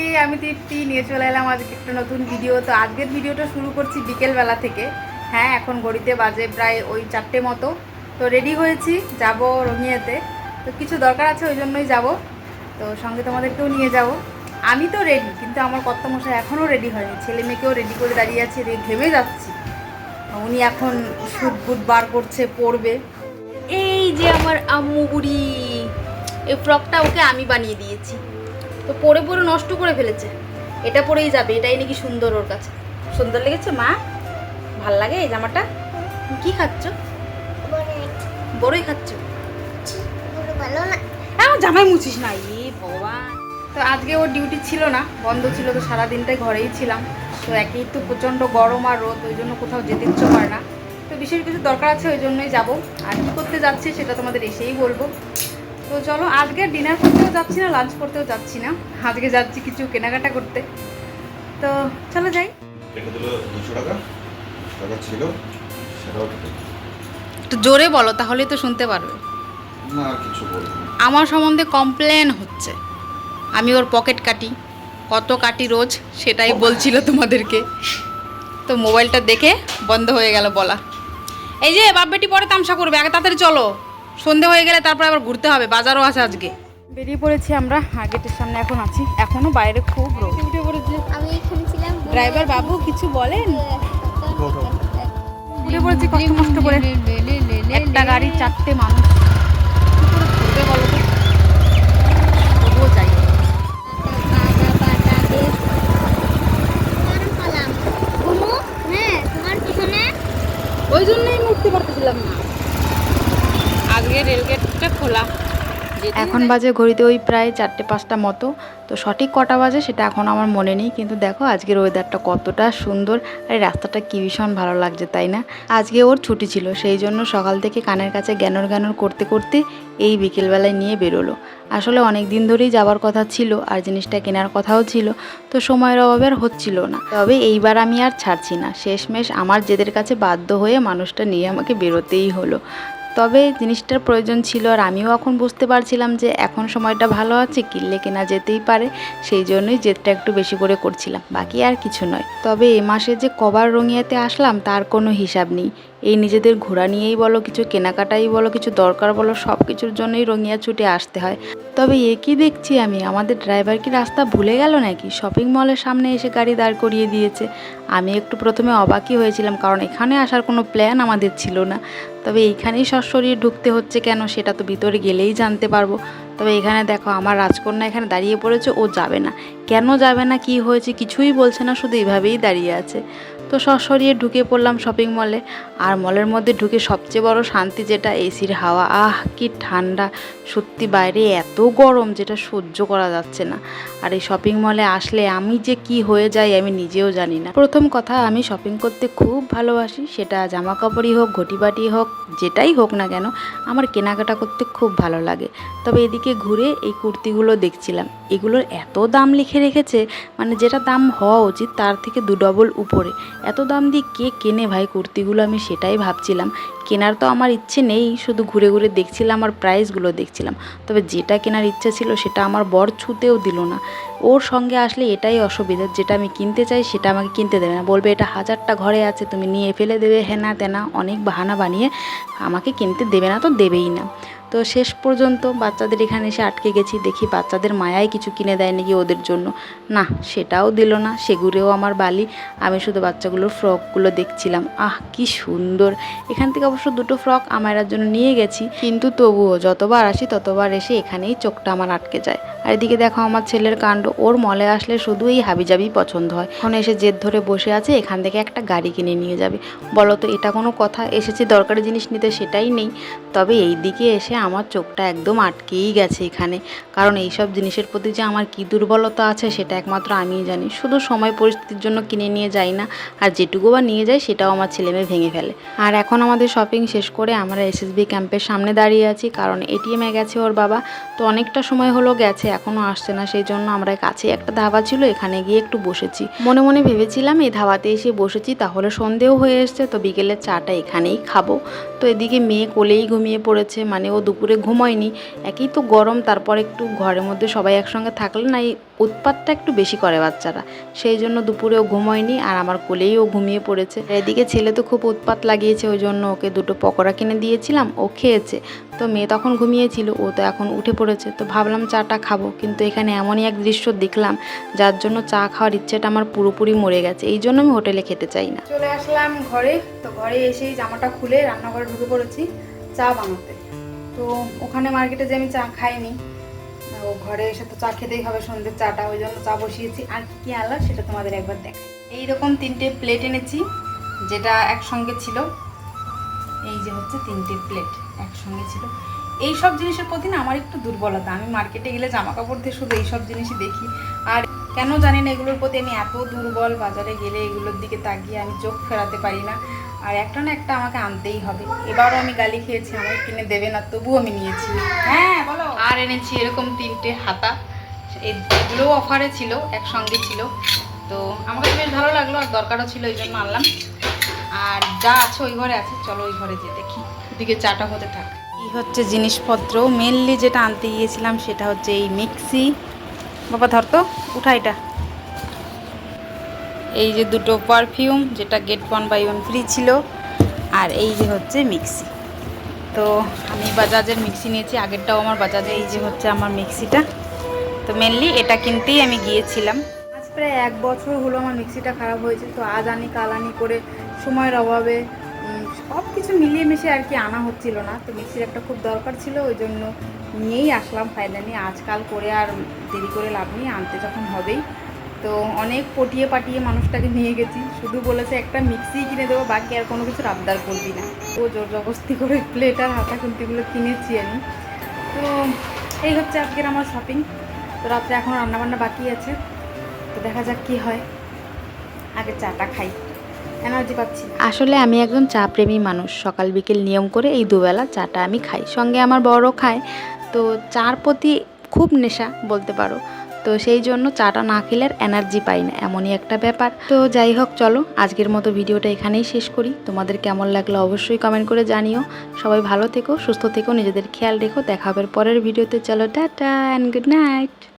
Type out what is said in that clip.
সবাইকে আমি দীপ্তি, নিয়ে চলে এলাম আজকে একটা নতুন ভিডিও তো আজকের ভিডিওটা শুরু করছি বিকেলবেলা থেকে। হ্যাঁ এখন ঘড়িতে বাজে প্রায় ওই চারটে মতো। তো রেডি হয়েছি, যাব রঙিয়াতে তো কিছু দরকার আছে, ওই জন্যই যাব। তো সঙ্গে তোমাদেরকেও নিয়ে যাব। আমি তো রেডি কিন্তু আমার কর্তামশাই এখনও রেডি হয়নি। ছেলে মেয়েকেও রেডি করে দাঁড়িয়ে আছে ঘেমে যাচ্ছি। উনি এখন শুট বুট বার করছে পড়বে এই যে আমার আম্মু বুড়ি, এই ফ্রকটা ওকে আমি বানিয়ে দিয়েছি। তো পরে পরে নষ্ট করে ফেলেছে। এটা পরেই যাবে, এটাই নাকি সুন্দর ওর কাছে। সুন্দর লেগেছে, মা? ভালো লাগে এই জামাটা? কি খাচ্ছ? বড়ই খাচ্ছ। জামাই মুছিস না এ ভগবান। তো আজকে ওর ডিউটি ছিল না, বন্ধ ছিল, তো সারা দিনটাই ঘরেই ছিলাম। তো একই তো প্রচণ্ড গরম আর রোদ, ওই জন্য কোথাও যেতে ইচ্ছে করে না। তো বিশেষ কিছু দরকার আছে, ওই জন্যই যাব। আর কী করতে যাচ্ছি সেটা তোমাদের এসেই বলব। তো চলো আজকে ডিনার করতেও যাচ্ছি না লাঞ্চ করতেও যাচ্ছি না। আজকে যাচ্ছি কিছু কেনাকাটা করতে। তো চলো যাই। কেটে দিল দুশো টাকা। টাকা ছিল সেটাও একটু জোরে বলো তাহলেই তো শুনতে পারবে। না কিছু বলব আমার সম্বন্ধে কমপ্লেন হচ্ছে। আমি ওর পকেট কাটি। কত কাটি রোজ সেটাই বলছিল তোমাদেরকে। তো মোবাইলটা দেখে বন্ধ হয়ে গেল বলা। এই যে বাপ বেটি পরে তামসা করবে আগে তাড়াতাড়ি চলো। সন্ধে হয়ে গেলে তারপর আবার ঘুরতে হবে বাজারও আছে আজকে। বেরিয়ে পড়েছি আমরা আর গেটের সামনে এখন আছি এখনও বাইরে খুব রোদ। উঠে আমি এখানে ছিলাম ড্রাইভার বাবু কিছু বলেন? উঠে পড়েছি কষ্ট কষ্ট করে। একটা গাড়ি চারটে মানুষ। হ্যাঁ ওই জন্যই উঠতে পারতেছিলাম না। রেলগেটটা খোলা। এখন বাজে ঘড়িতে ওই প্রায় চারটে পাঁচটা মতো। তো সঠিক কটা বাজে সেটা এখন আমার মনে নেই। কিন্তু দেখো আজকের ওয়েদারটা কতটা সুন্দর। আর রাস্তাটা কি ভীষণ ভালো লাগছে তাই না? আজকে ওর ছুটি ছিল সেই জন্য সকাল থেকে কানের কাছে জ্ঞানর জ্ঞানর করতে করতে এই বিকেলবেলায় নিয়ে বেরোলো। আসলে অনেক দিন ধরেই যাওয়ার কথা ছিল আর জিনিসটা কেনার কথাও ছিল। তো সময়ের অভাবে আর হচ্ছিল না। তবে এইবার আমি আর ছাড়ছি না। শেষমেশ আমার জেদের কাছে বাধ্য হয়ে মানুষটা নিয়ে আমাকে বেরোতেই হলো। তবে জিনিসটার প্রয়োজন ছিল আর আমিও এখন বুঝতে পারছিলাম যে এখন সময়টা ভালো আছে, কিনলে কেনা যেতেই পারে। সেই জন্যই জেদটা একটু বেশি করে করছিলাম, বাকি আর কিছু নয়। তবে এ মাসে যে কবার রঙিয়াতে আসলাম, তার কোনো হিসাব নেই। এই নিজেদের ঘোরা নিয়েই বলো, কিছু কেনাকাটাই বলো, কিছু দরকার বলো সব কিছুর জন্যই রঙিয়া ছুটে আসতে হয়। তবে এ কি দেখছি আমি? আমাদের ড্রাইভার কি রাস্তা ভুলে গেল নাকি? শপিং মলের সামনে এসে গাড়ি দাঁড় করিয়ে দিয়েছে। আমি একটু প্রথমে অবাকই হয়েছিলাম, কারণ এখানে আসার কোনো প্ল্যান আমাদের ছিল না। তবে এইখানেই সশরীরে ঢুকতে হচ্ছে কেন সেটা তো ভিতরে গেলেই জানতে পারব। তবে এখানে দেখো, আমার রাজকন্যা এখানে দাঁড়িয়ে পড়েছে, ও যাবে না। কেন যাবে না, কি হয়েছে কিছুই বলছে না, শুধু এভাবেই দাঁড়িয়ে আছে। তো সশরিয়ে ঢুকে পড়লাম শপিং মলে আর মলের মধ্যে ঢুকে সবচেয়ে বড় শান্তি যেটা এসির হাওয়া। আহ, কি ঠান্ডা। সত্যি বাইরে এত গরম যেটা সহ্য করা যাচ্ছে না। আর এই শপিং মলে আসলে আমি যে কি হয়ে যাই আমি নিজেও জানি না। প্রথম কথা, আমি শপিং করতে খুব ভালোবাসি। সেটা জামা কাপড়ই হোক, ঘটিবাটি হোক, যেটাই হোক না কেন, আমার কেনাকাটা করতে খুব ভালো লাগে। তবে এদিকে ঘুরে এই কুর্তিগুলো দেখছিলাম। এগুলোর এত দাম লিখে রেখেছে মানে যেটা দাম হওয়া উচিত তার থেকে দু ডবল উপরে। এত দাম দিয়ে কে কেনে ভাই কুর্তিগুলো? আমি সেটাই ভাবছিলাম। কেনার তো আমার ইচ্ছে নেই, শুধু ঘুরে ঘুরে দেখছিলাম আর প্রাইসগুলো দেখছিলাম। তবে যেটা কেনার ইচ্ছা ছিল সেটা আমার বর ছুতেও দিল না। ওর সঙ্গে আসলে এটাই অসুবিধা, যেটা আমি কিনতে চাই সেটা আমাকে কিনতে দেবে না। বলবে, এটা হাজারটা ঘরে আছে, তুমি নিয়ে ফেলে দেবে। হেনা তেনা, অনেক বাহানা বানিয়ে আমাকে কিনতে দেবে না তো দেবেই না। তো শেষ পর্যন্ত বাচ্চাদের এখানে এসে আটকে গেছি, দেখি বাচ্চাদের মায়াই কিছু কিনে দেয় নাকি ওদের জন্য। না, সেটাও দিল না সেগুলোও আমার বালি। আমি শুধু বাচ্চাগুলোর ফ্রকগুলো দেখছিলাম। আহ, কি সুন্দর! এখান থেকে অবশ্য দুটো ফ্রক আমায়রার জন্য নিয়ে গেছি, কিন্তু তবুও যতবার আসি ততবার এসে এখানেই চোখটা আমার আটকে যায়। আর এদিকে দেখো আমার ছেলের কাণ্ড, ওর মলে আসলে শুধু এই হাবিজাবি পছন্দ হয়। এখন এসে জেদ ধরে বসে আছে, এখান থেকে একটা গাড়ি কিনে নিয়ে যাবে। বলো তো, এটা কোনো কথা? এসেছি দরকারি জিনিস নিতে সেটাই নেই। তবে এই দিকে এসে আমার চোখটা একদম আটকেই গেছে এখানে। কারণ এইসব জিনিসের প্রতি যে আমার কী দুর্বলতা আছে সেটা একমাত্র আমিই জানি। শুধু সময় পরিস্থিতির জন্য কিনে নিয়ে যাই না, আর যেটুকু বা নিয়ে যাই সেটাও আমার ছেলেমেয়ে ভেঙে ফেলে। আর এখন আমাদের শপিং শেষ করে আমরা এসএসবি ক্যাম্পের সামনে দাঁড়িয়ে আছি, কারণ এটিএমে গেছে ওর বাবা। তো অনেকটা সময় হলো, গেছে এখনও আসছে না। সেই জন্য আমরা কাছে একটা ধাবা ছিল, এখানে গিয়ে একটু বসেছি। মনে মনে ভেবেছিলাম, এই ধাবাতে এসে বসেছি, তাহলে সন্ধেও হয়ে এসছে, তো বিকেলের চাটা এখানেই খাব। তো এদিকে মেয়ে কোলেই ঘুমিয়ে পড়েছে মানে ও দুপুরে ঘুমোয়নি। একই তো গরম, তারপর একটু ঘরের মধ্যে সবাই একসঙ্গে থাকলে না উৎপাতটা একটু বেশি করে বাচ্চারা। সেই জন্য দুপুরেও ঘুমোয়নি আর আমার কোলেই ও ঘুমিয়ে পড়েছে। এদিকে ছেলে তো খুব উৎপাত লাগিয়েছে, ওই জন্য ওকে দুটো পকোড়া কিনে দিয়েছিলাম, ও খেয়েছে। তো মেয়ে তখন ঘুমিয়েছিল, ও তো এখন উঠে পড়েছে। তো ভাবলাম চাটা খাব, কিন্তু এখানে এমনই এক দৃশ্য দেখলাম, যার জন্য চা খাওয়ার ইচ্ছেটা আমার পুরোপুরি মরে গেছে। এই জন্য আমি হোটেলে খেতে চাই না। চলে আসলাম ঘরে, তো ঘরে এসেই জামাটা খুলে রান্নাঘরে ঢুকে পড়েছি, চা বানাতে। তো ওখানে মার্কেটে যে আমি চা খাইনি ঘরে এসে তো চা খেতেই হবে, সন্ধ্যের চাটা, ওই জন্য চা বসিয়েছি। আর কি আলা সেটা তোমাদের একবার দেখাই। এইরকম তিনটে প্লেট এনেছি, যেটা একসঙ্গে ছিল। এই যে হচ্ছে তিনটে প্লেট একসঙ্গে ছিল। এই সব জিনিসের প্রতি না আমার একটু দুর্বলতা। আমি মার্কেটে গেলে জামা কাপড় দিয়ে শুধু এই সব জিনিসই দেখি। আর কেন জানি না এগুলোর প্রতি আমি এত দুর্বল বাজারে গেলে এগুলোর দিকে তাকিয়ে আমি চোখ ফেরাতে পারি না। আর একটা না একটা আমাকে আনতেই হবে। এবারও আমি গালি খেয়েছি আমার কিনে দেবে না তবুও আমি নিয়েছি। হ্যাঁ বলো। আর এনেছি এরকম তিনটে হাতা। এগুলোও অফারে ছিল একসঙ্গে ছিল। তো আমার কাছে বেশ ভালো লাগল আর দরকারও ছিল এই জন্য আনলাম। আর যা আছে ওই ঘরে আছে চলো ওই ঘরে যে দেখি। ওদিকে চাটা হতে থাক। এই হচ্ছে জিনিসপত্র। মেনলি যেটা আনতে গিয়েছিলাম সেটা হচ্ছে এই মিক্সি। বাবা ধর তো উঠা এটা। এই যে দুটো পারফিউম যেটা get one buy one free ছিল, আর এই যে হচ্ছে মিক্সি তো আমি বাজাজের মিক্সি নিয়েছি, আগেরটাও আমার বাজাজে, এই যে হচ্ছে আমার মিক্সিটা তো মেনলি এটা কিনতেই আমি গিয়েছিলাম। আজ প্রায় এক বছর হলো আমার মিক্সিটা খারাপ হয়েছে, তো আজ আনি, কাল আনি করে সময়ের অভাবে সব কিছু মিলিয়ে মিশে আর কি আনা হচ্ছিল না। তো মিক্সির একটা খুব দরকার ছিল, ওই জন্য নিয়েই আসলাম ফাইনালি আজকাল করে আর দেরি করে লাভ নেই, আনতে যখন হবেই। তো অনেক পটিয়ে পাটিয়ে মানুষটাকে নিয়ে গেছি। শুধু বলেছে, একটা মিক্সি কিনে দেবো, বাকি আর কোনো কিছু আবদার করবি না। তো জোর জবস্তি করে প্লেট আর হাতা খুন্তিগুলো কিনেছি আমি। তো এই হচ্ছে আজকের আমার শপিং তো রাত্রে এখন রান্নাবান্না বাকি আছে। তো দেখা যাক কি হয়। আগে চাটা খাই। এনার্জি পাচ্ছি। আসলে আমি একজন চা প্রেমী মানুষ। সকাল, বিকেল নিয়ম করে এই দুবেলা চাটা আমি খাই। সঙ্গে আমার বড় খায়। তো চার প্রতি খুব নেশা বলতে পারো। তো সেই জন্য চাটা না খেলে এনার্জি পাই না, এমনই একটা ব্যাপার। তো যাই হোক, চলো, আজকের মতো ভিডিওটা এখানেই শেষ করি। তোমাদের কেমন লাগল অবশ্যই কমেন্ট করে জানিও। সবাই ভালো থেকো, সুস্থ থেকো, নিজেদের খেয়াল রেখো। দেখা হবে পরের ভিডিওতে। চলো, টাটা অ্যান্ড গুড নাইট